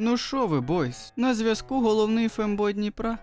Ну що ви, бойс? На зв'язку головний фембой Дніпра.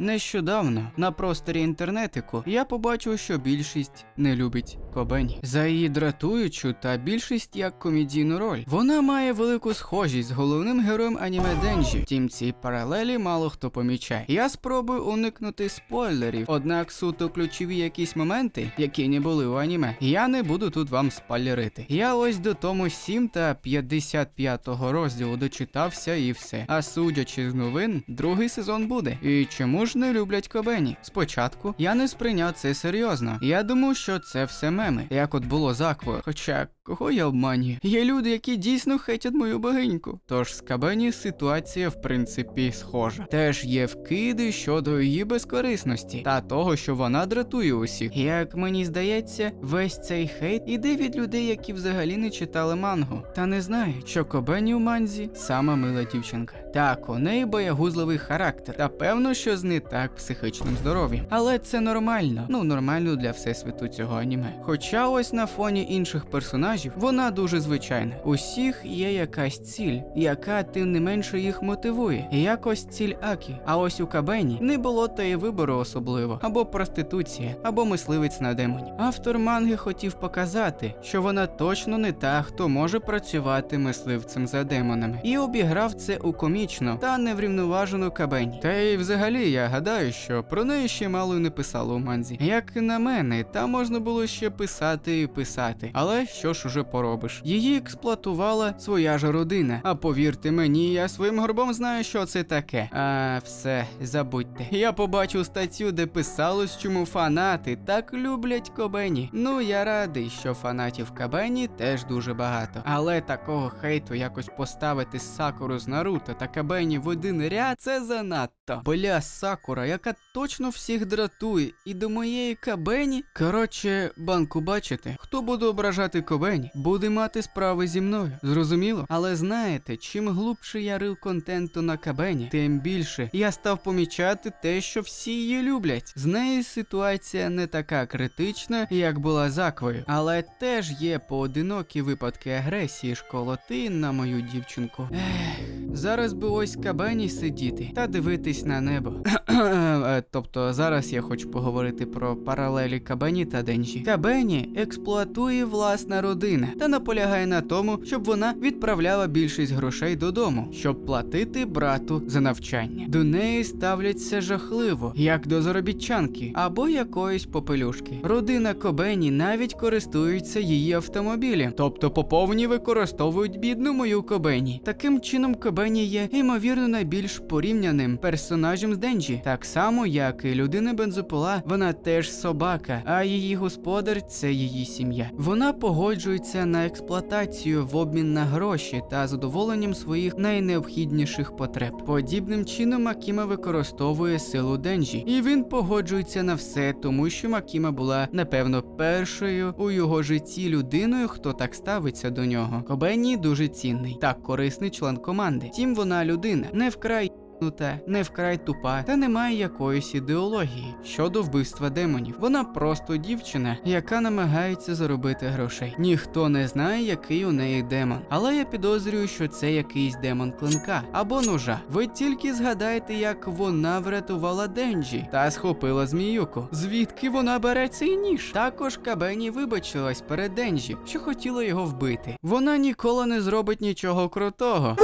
Нещодавно на просторі інтернетику я побачив, що більшість не любить Кобені. За її дратуючу та більшість як комедійну роль. Вона має велику схожість з головним героєм аніме Денджі. Втім, ці паралелі мало хто помічає. Я спробую уникнути спойлерів, однак суто ключові якісь моменти, які не були у аніме, я не буду тут вам спойлерити. Я ось до тому 7 та 55 розділу дочитався і все. А судячи з новин, другий сезон буде. І чому ж не люблять Кобені? Спочатку я не сприйняв це серйозно. Я думав, що це все меми, як от було з Аквою. Хоча кого я обманюю? Є люди, які дійсно хейтять мою богиньку. Тож з Кабені ситуація в принципі схожа. Теж є вкиди щодо її безкорисності та того, що вона дратує усіх. Як мені здається, весь цей хейт іде від людей, які взагалі не читали мангу, та не знають, що Кобені у манзі сама мила дівчинка. Так, у неї боягузливий характер, та певно, що з не так психічним здоров'ям. Але це нормально, ну нормально для всесвіту цього аніме. Хоча ось на фоні інших персонажів вона дуже звичайна. Усіх є якась ціль, яка тим не менше їх мотивує. Якось ціль Акі. А ось у Кабені не було та й вибору особливо, або проституція, або мисливець на демонів. Автор манги хотів показати, що вона точно не та, хто може працювати мисливцем за демонами, і обіграв це у комічно та неврівноважену Кабені. Та й взагалі я гадаю, що про неї ще мало не писали у манзі. Як і на мене, там можна було ще писати і писати. Але що ж уже поробиш? Її експлуатувала своя ж родина. А повірте мені, я своїм горбом знаю, що це таке. А все, забудьте. Я побачив статтю, де писалось, чому фанати так люблять Кобені. Ну я радий, що фанатів Кабені теж дуже багато. Але такого хейту якось поставити Сакуру з Наруто та Кабені в один ряд це занадто. Бля, Сакура, яка точно всіх дратує, і до моєї Кабені. Коротше, банку бачите, хто буде ображати Кобені, буде мати справи зі мною. Зрозуміло? Але знаєте, чим глубше я рив контенту на Кабені, тим більше я став помічати те, що всі її люблять. З нею ситуація не така критична, як була з Аквою, але теж є поодинокі випадки агресії школоти на мою дівчинку. Ех, зараз би ось Кабені сидіти та дивитись на небо. Е, Тобто зараз я хочу поговорити про паралелі Кабені та Денжі. Кабені експлуатує власна родина та наполягає на тому, щоб вона відправляла більшість грошей додому, щоб платити брату за навчання. До неї ставляться жахливо, як до заробітчанки або якоїсь попелюшки. Родина Кобені навіть користується її автомобілем, тобто по повній використовують бідну мою Кобені. Таким чином, Кобені є ймовірно найбільш порівняним персонажем з Денджі, так само як і людина бензопила, вона теж собака, а її господар це її сім'я. Вона погоджується на експлуатацію в обмін на гроші та задоволенням своїх найнеобхідніших потреб. Подібним чином Макіма використовує силу Денджі, і він погоджується на все, тому що Макіма була напевно першою у його житті людиною, хто так ставиться до нього. Кобені дуже цінний, так корисний член команди. Тім вона людина, не вкрай та не вкрай тупа та не має якоїсь ідеології щодо вбивства демонів. Вона просто дівчина, яка намагається заробити грошей. Ніхто не знає, який у неї демон, але я підозрюю, що це якийсь демон клинка або ножа. Ви тільки згадайте, як вона врятувала Денджі та схопила зміюку. Звідки вона бере цей ніж? Також Кабені вибачилась перед Денджі, що хотіла його вбити. Вона ніколи не зробить нічого крутого.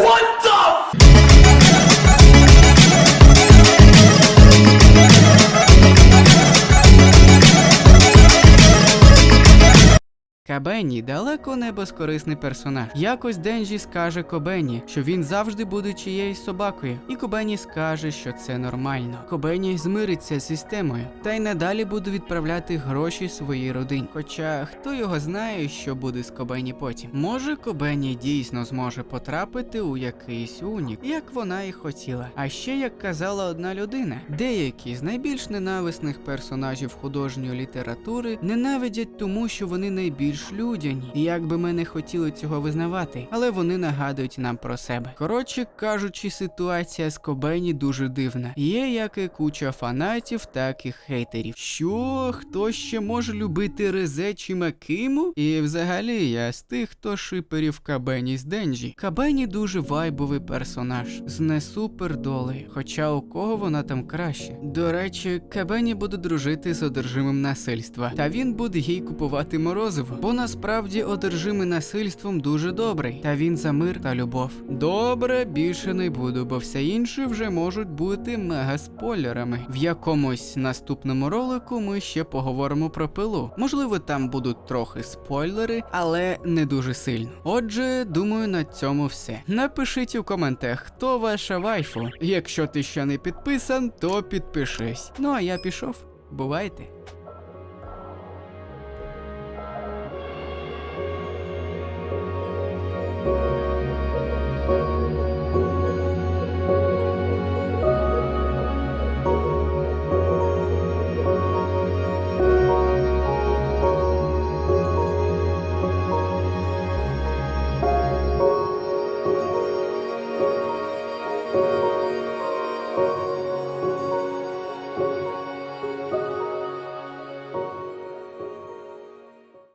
Кабені далеко не безкорисний персонаж. Якось Денджі скаже Кобені, що він завжди буде чиєюсь собакою, і Кобені скаже, що це нормально. Кобені змириться з системою та й надалі буде відправляти гроші своїй родині. Хоча хто його знає, що буде з Кобені потім. Може, Кобені дійсно зможе потрапити у якийсь унік, як вона і хотіла. А ще як казала одна людина, деякі з найбільш ненависних персонажів художньої літератури ненавидять тому, що вони найбільш людяні. І як би ми не хотіли цього визнавати, але вони нагадують нам про себе. Коротше кажучи, ситуація з Кобені дуже дивна. Є як і куча фанатів, так і хейтерів. Що хто ще може любити Резе чи Макиму? І взагалі я з тих, хто шиперів Кабені з Денджі. Кабені дуже вайбовий персонаж з не супер долею, хоча у кого вона там краще. До речі, Кабені буде дружити з одержимим насильства, та він буде їй купувати морозиво, бо насправді одержимий насильством дуже добрий, та він за мир та любов. Добре, більше не буду, бо все інше вже можуть бути мега спойлерами. В якомусь наступному ролику ми ще поговоримо про пилу. Можливо, там будуть трохи спойлери, але не дуже сильно. Отже, думаю, на цьому все. Напишіть у коментах, хто ваша вайфу. Якщо ти ще не підписан, то підпишись. Ну а я пішов. Бувайте.